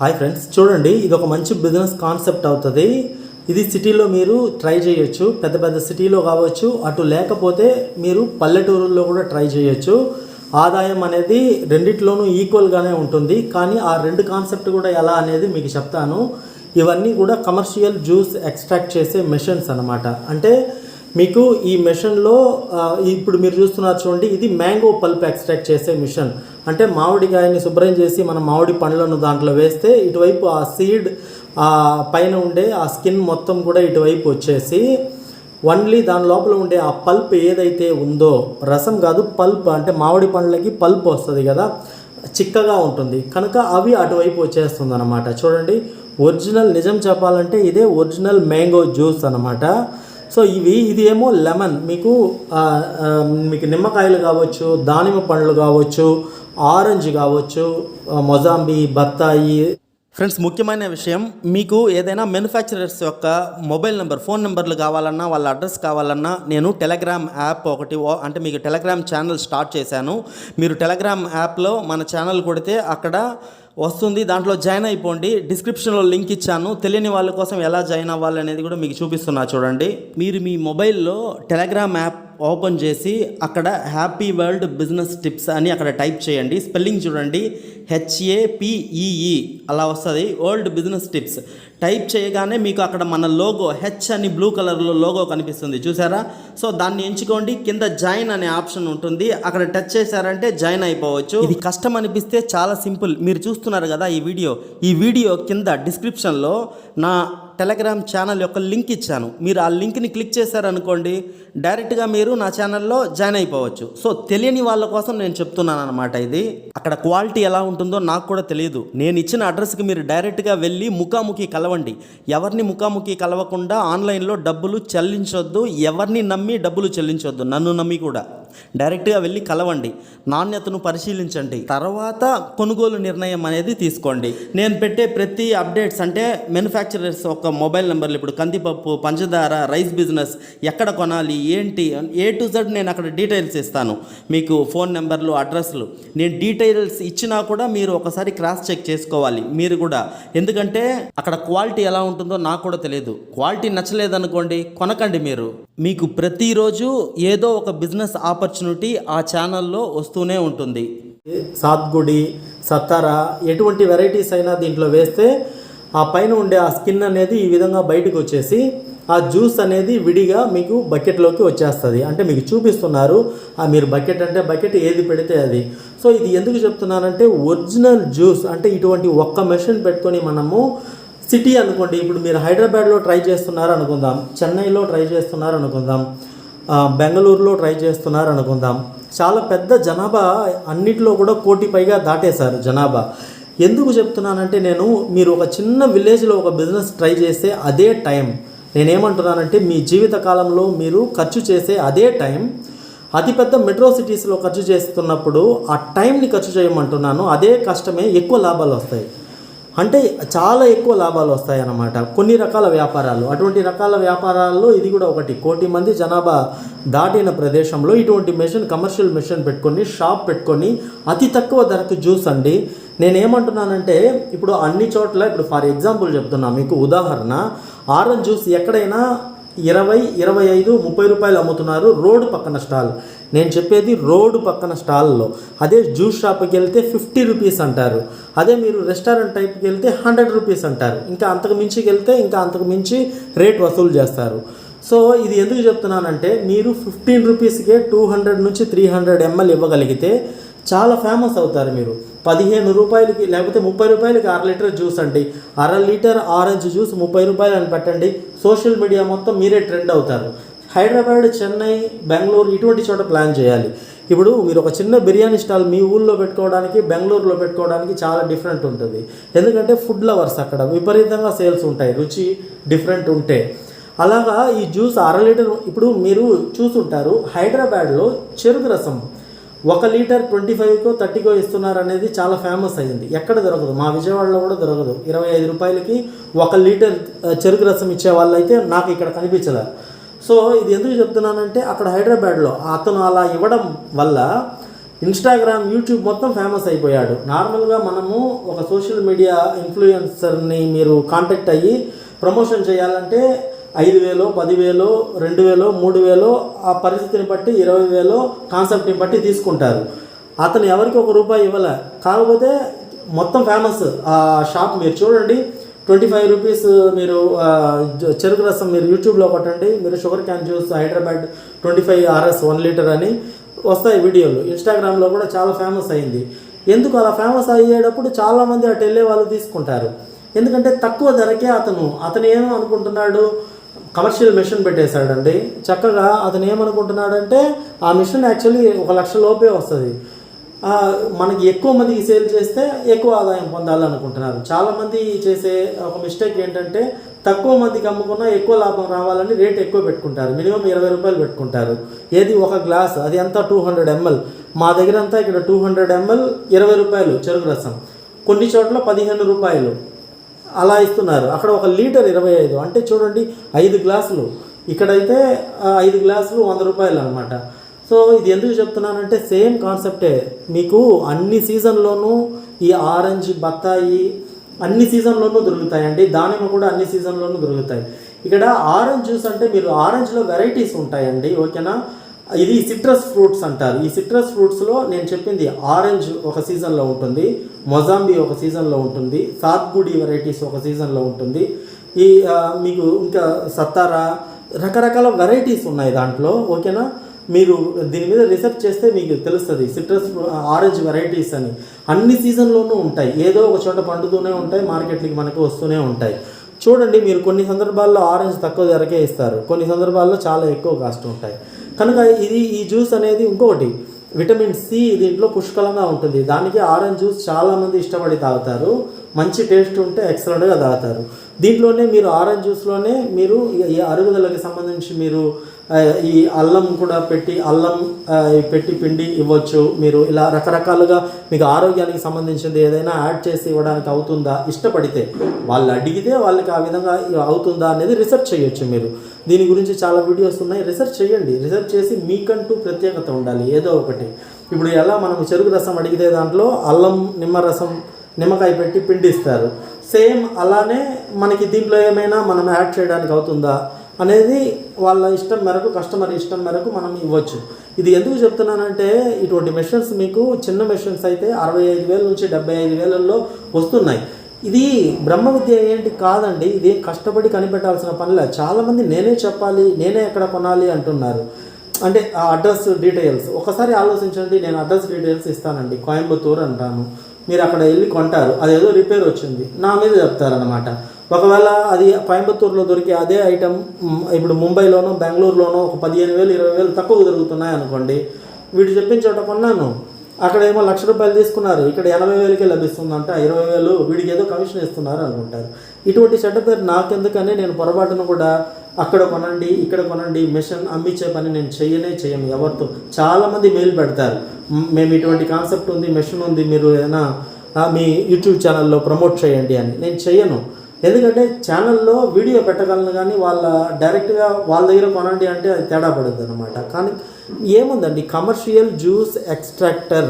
Hi friends చూడండి ఇది ఒక మంచి బిజినెస్ కాన్సెప్ట్ అవుతుంది. ఇది సిటీలో మీరు ట్రై చేయొచ్చు పెద్ద పెద్ద సిటీలో కావచ్చు అటు లేకపోతే మీరు పల్లెటూరుల్లో కూడా ట్రై చేయొచ్చు. ఆదాయం అనేది రెండిట్లోనూ ఈక్వల్గానే ఉంటుంది కానీ ఆ రెండు కాన్సెప్ట్ కూడా ఎలా అనేది మీకు చెప్తాను. ఇవన్నీ కూడా కమర్షియల్ జ్యూస్ ఎక్స్ట్రాక్ట్ చేసే మెషిన్స్ అనమాట అంటే మీకు ఈ మిషన్లో ఇప్పుడు మీరు చూస్తున్నారు చూడండి ఇది మ్యాంగో పల్ప్ ఎక్స్ట్రాక్ట్ చేసే మిషన్. అంటే మామిడికాయని శుభ్రం చేసి మన మామిడి పండ్లను దాంట్లో వేస్తే ఇటువైపు ఆ సీడ్ పైన ఉండే ఆ స్కిన్ మొత్తం కూడా ఇటువైపు వచ్చేసి ఓన్లీ దాని లోపల ఉండే ఆ పల్ప్ ఏదైతే ఉందో రసం కాదు పల్ప్ అంటే మామిడి పండ్లకి పల్ప్ వస్తుంది కదా చిక్కగా ఉంటుంది. కనుక అవి అటువైపు వచ్చేస్తుంది అనమాట చూడండి ఒరిజినల్ నిజం చెప్పాలంటే ఇదే ఒరిజినల్ మ్యాంగో జ్యూస్ అనమాట సో ఇవి ఇది ఏమో లెమన్. మీకు మీకు నిమ్మకాయలు కావచ్చు దానిమ్మ పండ్లు కావచ్చు ఆరెంజ్ కావచ్చు మొజాంబి బత్తాయి. ఫ్రెండ్స్ ముఖ్యమైన విషయం మీకు ఏదైనా మ్యానుఫ్యాక్చరర్స్ యొక్క మొబైల్ నెంబర్ ఫోన్ నెంబర్లు కావాలన్నా వాళ్ళ అడ్రస్ కావాలన్నా నేను టెలగ్రామ్ యాప్ ఒకటి ఓ- అంటే మీకు టెలగ్రామ్ ఛానల్ స్టార్ట్ చేశాను. మీరు టెలగ్రామ్ యాప్లో మన ఛానల్ కొడితే అక్కడ వస్తుంది. దాంట్లో జాయిన్ అయిపోండి. డిస్క్రిప్షన్లో లింక్ ఇచ్చాను. తెలియని వాళ్ళ కోసం ఎలా జాయిన్ అవ్వాలి అనేది కూడా మీకు చూపిస్తున్నా చూడండి. మీరు మీ మొబైల్లో టెలగ్రామ్ యాప్ ఓపెన్ చేసి అక్కడ హ్యాపీ వరల్డ్ బిజినెస్ టిప్స్ అని అక్కడ టైప్ చేయండి. స్పెల్లింగ్ చూడండి. హెచ్ఏపిఈఈ అలా వస్తుంది. World business tips. టైప్ చేయగానే మీకు అక్కడ మన లోగో హెచ్ అని బ్లూ కలర్లో లోగో కనిపిస్తుంది చూసారా? సో దాన్ని ఎంచుకోండి. కింద జాయిన్ అనే ఆప్షన్ ఉంటుంది. అక్కడ టచ్ చేశారంటే జాయిన్ అయిపోవచ్చు. ఇది కష్టం అనిపిస్తే చాలా సింపుల్ మీరు చూస్తున్నారు కదా ఈ వీడియో ఈ వీడియో కింద డిస్క్రిప్షన్లో నా టెలగ్రామ్ ఛానల్ యొక్క లింక్ ఇచ్చాను. మీరు ఆ లింక్ని క్లిక్ చేశారనుకోండి డైరెక్ట్గా మీరు నా ఛానల్లో జాయిన్ అయిపోవచ్చు. సో తెలియని వాళ్ళ కోసం నేను చెప్తున్నాను అనమాట ఇది. అక్కడ క్వాలిటీ ఎలా ఉంటుందో నాకు కూడా తెలియదు నేను ఇచ్చిన అడ్రస్కి మీరు డైరెక్ట్గా వెళ్ళి ముఖాముఖి కలవండి. ఎవరిని ముఖాముఖి కలవకుండా ఆన్లైన్లో డబ్బులు చెల్లించొద్దు ఎవరిని నమ్మి డబ్బులు చెల్లించొద్దు. నన్ను నమ్మి కూడా. డైరెక్ట్గా వెళ్ళి కలవండి. నాణ్యతను పరిశీలించండి. తర్వాత కొనుగోలు నిర్ణయం అనేది తీసుకోండి. నేను పెట్టే ప్రతి అప్డేట్స్ అంటే మ్యానుఫ్యాక్చరర్స్ ఒక మొబైల్ నెంబర్లు. ఇప్పుడు కందిపప్పు పంచదార రైస్ బిజినెస్ ఎక్కడ కొనాలి ఏంటి? ఏ టు జెడ్ నేను అక్కడ డీటెయిల్స్ ఇస్తాను. మీకు ఫోన్ నెంబర్లు అడ్రస్లు. నేను డీటెయిల్స్ ఇచ్చినా కూడా మీరు ఒకసారి క్రాస్ చెక్ చేసుకోవాలి. మీరు కూడా. ఎందుకంటే అక్కడ క్వాలిటీ ఎలా ఉంటుందో నాకు కూడా తెలియదు క్వాలిటీ నచ్చలేదనుకోండి కొనకండి మీరు. మీకు ప్రతిరోజు ఏదో ఒక బిజినెస్ ఆపర్చునిటీ ఆ ఛానల్లో వస్తూనే ఉంటుంది. సాత్గుడి సత్తర ఎటువంటి వెరైటీస్ అయినా దీంట్లో వేస్తే ఆ పైన ఉండే ఆ స్కిన్ అనేది ఈ విధంగా బయటకు వచ్చేసి ఆ జ్యూస్ అనేది విడిగా మీకు బకెట్లోకి వచ్చేస్తుంది. అంటే మీకు చూపిస్తున్నారు ఆ మీరు బకెట్ అంటే బకెట్ ఏది పెడితే అది. సో ఇది ఎందుకు చెప్తున్నానంటే ఒరిజినల్ జ్యూస్ అంటే ఇటువంటి ఒక్క మెషిన్ పెట్టుకొని మనము సిటీ అనుకోండి ఇప్పుడు మీరు హైదరాబాద్లో ట్రై చేస్తున్నారు అనుకుందాం చెన్నైలో ట్రై చేస్తున్నారు అనుకుందాం బెంగళూరులో ట్రై చేస్తున్నారు అనుకుందాం. చాలా పెద్ద జనాభా అన్నిటిలో కూడా కోటి పైగా దాటేశారు జనాభా. ఎందుకు చెప్తున్నానంటే నేను మీరు ఒక చిన్న విలేజ్లో ఒక బిజినెస్ ట్రై చేస్తే అదే టైం. నేనేమంటున్నానంటే మీ జీవిత కాలంలో మీరు ఖర్చు చేసే అదే టైం. అతిపెద్ద మెట్రో సిటీస్లో ఖర్చు చేస్తున్నప్పుడు ఆ టైంని ఖర్చు చేయమంటున్నాను. అదే కష్టమే ఎక్కువ లాభాలు వస్తాయి. అంటే చాలా ఎక్కువ లాభాలు వస్తాయన్నమాట. కొన్ని రకాల వ్యాపారాలు. అటువంటి రకాల వ్యాపారాల్లో ఇది కూడా ఒకటి. కోటి మంది జనాభా దాటిన ప్రదేశంలో ఇటువంటి మెషిన్ కమర్షియల్ మెషిన్ పెట్టుకొని షాప్ పెట్టుకొని అతి తక్కువ ధరకు జ్యూస్ అండి. నేనేమంటున్నానంటే ఇప్పుడు అన్ని చోట్ల ఇప్పుడు ఫర్ ఎగ్జాంపుల్ చెప్తున్నా మీకు ఉదాహరణ ఆరెంజ్ జ్యూస్ ఎక్కడైనా ఇరవై ఇరవై ఐదు ముప్పై రూపాయలు అమ్ముతున్నారు రోడ్డు పక్కన స్టాల్. నేను చెప్పేది రోడ్డు పక్కన స్టాల్లో. అదే జ్యూస్ షాప్కి వెళ్తే ఫిఫ్టీ రూపీస్ అంటారు. అదే మీరు రెస్టారెంట్ టైప్కి వెళ్తే హండ్రెడ్ రూపీస్ అంటారు. ఇంకా అంతకు మించి వెళ్తే ఇంకా అంతకు మించి రేట్ వసూలు చేస్తారు. సో ఇది ఎందుకు చెప్తున్నానంటే మీరు ఫిఫ్టీన్ రూపీస్కే టూ హండ్రెడ్ నుంచి త్రీ హండ్రెడ్ ఎంఎల్ ఇవ్వగలిగితే చాలా ఫేమస్ అవుతారు మీరు. పదిహేను రూపాయలకి లేకపోతే ముప్పై రూపాయలకి అర లీటర్ జ్యూస్ అండి. అర లీటర్ ఆరెంజ్ జ్యూస్ ముప్పై రూపాయలు అని పెట్టండి. సోషల్ మీడియా మొత్తం మీరే ట్రెండ్ అవుతారు. హైదరాబాద్ చెన్నై బెంగళూరు ఇటువంటి చోట ప్లాన్ చేయాలి. ఇప్పుడు మీరు ఒక చిన్న బిర్యానీ స్టాల్ మీ ఊళ్ళో పెట్టుకోవడానికి బెంగళూరులో పెట్టుకోవడానికి చాలా డిఫరెంట్ ఉంటుంది. ఎందుకంటే ఫుడ్ లవర్స్ అక్కడ విపరీతంగా సేల్స్ ఉంటాయి రుచి డిఫరెంట్ ఉంటే. అలాగా ఈ జ్యూస్ అర లీటర్ ఇప్పుడు మీరు చూసుంటారు హైదరాబాద్లో చెరుకు రసం ఒక లీటర్ ట్వంటీ ఫైవ్కో థర్టీకో ఇస్తున్నారు అనేది చాలా ఫేమస్ అయ్యింది. ఎక్కడ దొరకదు? మా విజయవాడలో కూడా దొరకదు. ఇరవై ఐదు రూపాయలకి ఒక లీటర్ చెరుకు రసం ఇచ్చే వాళ్ళు అయితే నాకు ఇక్కడ కనిపించలే. సో ఇది ఎందుకు చెప్తున్నానంటే అక్కడ హైదరాబాద్లో అతను అలా ఇవ్వడం వల్ల ఇన్స్టాగ్రామ్ యూట్యూబ్ మొత్తం ఫేమస్ అయిపోయాడు. నార్మల్గా మనము ఒక సోషల్ మీడియా ఇన్ఫ్లుయెన్సర్ని మీరు కాంటాక్ట్ అయ్యి ప్రమోషన్ చేయాలంటే ఐదు వేలో పదివేలో రెండు వేలో మూడు వేలో ఆ పరిస్థితిని బట్టి ఇరవై వేలో కాన్సెప్ట్ని బట్టి తీసుకుంటారు. అతను ఎవరికి ఒక రూపాయి ఇవ్వలే. కాకపోతే మొత్తం ఫేమస్ ఆ షాప్ మీరు చూడండి. ట్వంటీ ఫైవ్ రూపీస్ మీరు చెరుకు రసం మీరు యూట్యూబ్లో కొట్టండి. మీరు sugar cane juice Hyderabad twenty five RS one litre అని వస్తాయి వీడియోలు. ఇన్స్టాగ్రామ్లో కూడా చాలా ఫేమస్ అయింది. ఎందుకు అలా ఫేమస్ అయ్యేటప్పుడు చాలామంది అటు వెళ్ళే వాళ్ళు తీసుకుంటారు. ఎందుకంటే తక్కువ ధరకే అతను అతను ఏమో అనుకుంటున్నాడు కమర్షియల్ మిషన్ పెట్టేశాడండి. చక్కగా అతను ఏమనుకుంటున్నాడంటే ఆ మిషన్ యాక్చువల్లీ ఒక లక్ష లోపే వస్తుంది. మనకి ఎక్కువ మందికి సేల్ చేస్తే ఎక్కువ ఆదాయం పొందాలనుకుంటున్నారు. చాలామంది చేసే ఒక మిస్టేక్ ఏంటంటే తక్కువ మందికి అమ్ముకున్నా ఎక్కువ లాభం రావాలని రేట్ ఎక్కువ పెట్టుకుంటారు. మినిమం ఇరవై రూపాయలు పెట్టుకుంటారు. ఏది ఒక గ్లాస్ అది ఎంత టూ హండ్రెడ్ ఎంఎల్. మా దగ్గర అంతా ఇక్కడ టూ హండ్రెడ్ ఎంఎల్ ఇరవై రూపాయలు చెరుకు రసం. కొన్ని చోట్ల పదిహేను రూపాయలు. అలా ఇస్తున్నారు. అక్కడ ఒక లీటర్ ఇరవై ఐదు అంటే చూడండి ఐదు గ్లాసులు. ఇక్కడైతే ఐదు గ్లాసులు వంద రూపాయలు అనమాట సో ఇది ఎందుకు చెప్తున్నానంటే సేమ్ కాన్సెప్టే. మీకు అన్ని సీజన్లోనూ ఈ ఆరెంజ్ బత్తాయి అన్ని సీజన్లోనూ దొరుకుతాయండి. దానిమ్మ కూడా అన్ని సీజన్లోనూ దొరుకుతాయి. ఇక్కడ ఆరెంజ్ జ్యూస్ అంటే మీరు ఆరెంజ్లో వెరైటీస్ ఉంటాయండి ఓకేనా? ఇది సిట్రస్ ఫ్రూట్స్ అంటారు. ఈ సిట్రస్ ఫ్రూట్స్లో నేను చెప్పింది ఆరెంజ్ ఒక సీజన్లో ఉంటుంది మొజాంబీ ఒక సీజన్లో ఉంటుంది సాత్గుడి వెరైటీస్ ఒక సీజన్లో ఉంటుంది. ఈ మీకు ఇంకా సత్తారా రకరకాల వెరైటీస్ ఉన్నాయి దాంట్లో ఓకేనా? మీరు దీని మీద రీసెర్చ్ చేస్తే మీకు తెలుస్తుంది సిట్రస్ ఆరెంజ్ వెరైటీస్ అని. అన్ని సీజన్లోనూ ఉంటాయి. ఏదో ఒక చోట పండుతూనే ఉంటాయి మార్కెట్కి మనకు వస్తూనే ఉంటాయి. చూడండి మీరు కొన్ని సందర్భాల్లో ఆరెంజ్ తక్కువ ధరకే ఇస్తారు. కొన్ని సందర్భాల్లో చాలా ఎక్కువ కాస్ట్ ఉంటాయి. కనుక ఇది ఈ జ్యూస్ అనేది ఇంకొకటి. విటమిన్ సి దీంట్లో పుష్కలంగా ఉంటుంది. దానికి ఆరెంజ్ జ్యూస్ చాలామంది ఇష్టపడి తాగుతారు. మంచి టేస్ట్ ఉంటే ఎక్సలెంట్గా తాగుతారు. దీంట్లోనే మీరు ఆరెంజ్ జ్యూస్లోనే మీరు ఈ- అరుగుదలకు అరుగుదలకి సంబంధించి మీరు ఈ అల్లం కూడా పెట్టి అల్లం పెట్టి పిండి ఇవ్వచ్చు. మీరు ఇలా రకరకాలుగా మీకు ఆరోగ్యానికి సంబంధించింది ఏదైనా యాడ్ చేసి ఇవ్వడానికి అవుతుందా? ఇష్టపడితే వాళ్ళు అడిగితే వాళ్ళకి ఆ విధంగా అవుతుందా అనేది రీసెర్చ్ చేయొచ్చు మీరు. దీని గురించి చాలా వీడియోస్ ఉన్నాయి. రీసెర్చ్ చేయండి. రీసెర్చ్ చేసి మీకంటూ ప్రత్యేకత ఉండాలి. ఏదో ఒకటి. ఇప్పుడు ఎలా మనం చెరుకు రసం అడిగితే దాంట్లో అల్లం నిమ్మరసం నిమ్మకాయ పెట్టి పిండిస్తారు. సేమ్ అలానే మనకి దీంట్లో ఏమైనా మనం యాడ్ చేయడానికి అవుతుందా? అనేది వాళ్ళ ఇష్టం మేరకు కస్టమర్ ఇష్టం మేరకు మనం ఇవ్వచ్చు. ఇది ఎందుకు చెప్తున్నానంటే ఇటువంటి మెషిన్స్ మీకు చిన్న మెషిన్స్ అయితే అరవై ఐదు వేల నుంచి డెబ్బై ఐదు వేలల్లో వస్తున్నాయి. ఇది బ్రహ్మ విద్య ఏంటి కాదండి ఇది కష్టపడి కనిపెట్టాల్సిన పనిలే. చాలామంది నేనే చెప్పాలి నేనే ఎక్కడ కొనాలి అంటున్నారు. అంటే ఆ అడ్రస్ డీటెయిల్స్ ఒకసారి ఆలోచించండి నేను అడ్రస్ డీటెయిల్స్ ఇస్తానండి. కోయంబత్తూర్ అంటాను. మీరు అక్కడ వెళ్ళి కొంటారు. అదేదో రిపేర్ వచ్చింది. నా మీద చెప్తారనమాట ఒకవేళ అది కోయంబత్తూరులో దొరికే అదే ఐటెం ఇప్పుడు ముంబైలోనో బెంగళూరులోనో ఒక పదిహేను వేలు ఇరవై వేలు తక్కువ దొరుకుతున్నాయి అనుకోండి వీడు చెప్పిన చోట కొన్నాను. అక్కడ ఏమో లక్ష రూపాయలు తీసుకున్నారు ఇక్కడ ఎనభై వేలకే లభిస్తుందంట ఇరవై వేలు వీడికి ఏదో కమిషన్ ఇస్తున్నారు అనుకుంటారు. ఇటువంటి చెడ్డ పేరు నాకెందుకని నేను పొరపాటును కూడా అక్కడ కొనండి ఇక్కడ కొనండి మిషన్ అమ్మించే పని నేను చేయనే చేయను ఎవరితో. చాలామంది మెయిల్ పెడతారు. మేము ఇటువంటి కాన్సెప్ట్ ఉంది మిషన్ ఉంది మీరు ఏదైనా మీ యూట్యూబ్ ఛానల్లో ప్రమోట్ చేయండి అని. నేను చేయను. ఎందుకంటే ఛానల్లో వీడియో పెట్టగలను కానీ వాళ్ళ డైరెక్ట్గా వాళ్ళ దగ్గర కొనండి అంటే అది తేడా పడుద్ది అనమాట కానీ ఏముందండి? Commercial juice extractor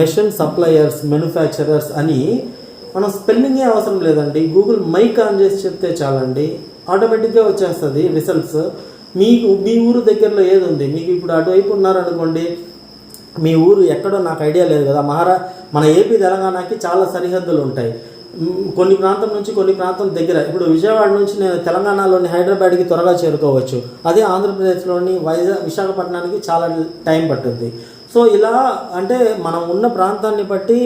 machine suppliers manufacturers అని మనం స్పెల్లింగే అవసరం లేదండి. గూగుల్ మైక్ ఆన్ చేసి చెప్తే చాలండి. ఆటోమేటిక్గా వచ్చేస్తుంది రిజల్ట్స్ మీకు మీ ఊరు దగ్గరలో ఏది ఉంది? మీకు ఇప్పుడు అటువైపు ఉన్నారనుకోండి మీ ఊరు ఎక్కడో నాకు ఐడియా లేదు కదా. మహారా మన ఏపీ తెలంగాణకి చాలా సరిహద్దులు ఉంటాయి. కొన్ని ప్రాంతం నుంచి కొన్ని ప్రాంతం దగ్గర. ఇప్పుడు విజయవాడ నుంచి నేను తెలంగాణలోని హైదరాబాద్కి త్వరగా చేరుకోవచ్చు. అదే ఆంధ్రప్రదేశ్లోని వైజాగ్ విశాఖపట్నానికి చాలా టైం పట్టుద్ది సో ఇలా అంటే మనం ఉన్న ప్రాంతాన్ని బట్టి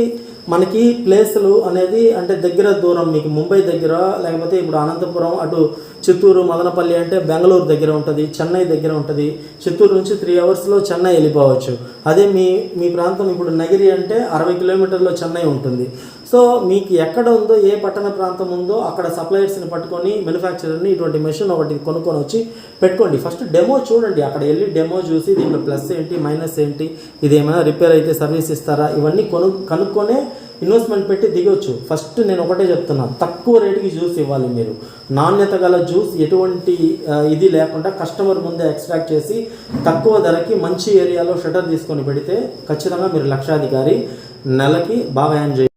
మనకి ప్లేసులు అనేది అంటే దగ్గర దూరం మీకు ముంబై దగ్గర లేకపోతే ఇప్పుడు అనంతపురం అటు చిత్తూరు మదనపల్లి అంటే బెంగళూరు దగ్గర ఉంటుంది చెన్నై దగ్గర ఉంటుంది. చిత్తూరు నుంచి త్రీ అవర్స్లో చెన్నై వెళ్ళిపోవచ్చు. అదే మీ మీ ప్రాంతం ఇప్పుడు నగిరి అంటే అరవై కిలోమీటర్లో చెన్నై ఉంటుంది. సో మీకు ఎక్కడ ఉందో ఏ పట్టణ ప్రాంతం ఉందో అక్కడ సప్లయర్స్ని పట్టుకొని మ్యానుఫ్యాక్చరర్ని ఇటువంటి మెషిన్ ఒకటి కొనుక్కొని వచ్చి పెట్టుకోండి. ఫస్ట్ డెమో చూడండి. అక్కడ వెళ్ళి డెమో చూసి దీంట్లో ప్లస్ ఏంటి మైనస్ ఏంటి ఇది ఏమైనా రిపేర్ అయితే సర్వీస్ ఇస్తారా? ఇవన్నీ కొను కనుక్కొనే ఇన్వెస్ట్మెంట్ పెట్టి దిగొచ్చు. ఫస్ట్ నేను ఒకటే చెప్తున్నా తక్కువ రేటుకి జ్యూస్ ఇవ్వాలి మీరు. నాణ్యత గల జ్యూస్ ఎటువంటి ఇది లేకుండా కస్టమర్ ముందే ఎక్స్ట్రాక్ట్ చేసి తక్కువ ధరకి మంచి ఏరియాలో షటర్ తీసుకొని పెడితే ఖచ్చితంగా మీరు లక్షాధికారి నెలకి బాగా ఎంజాయ్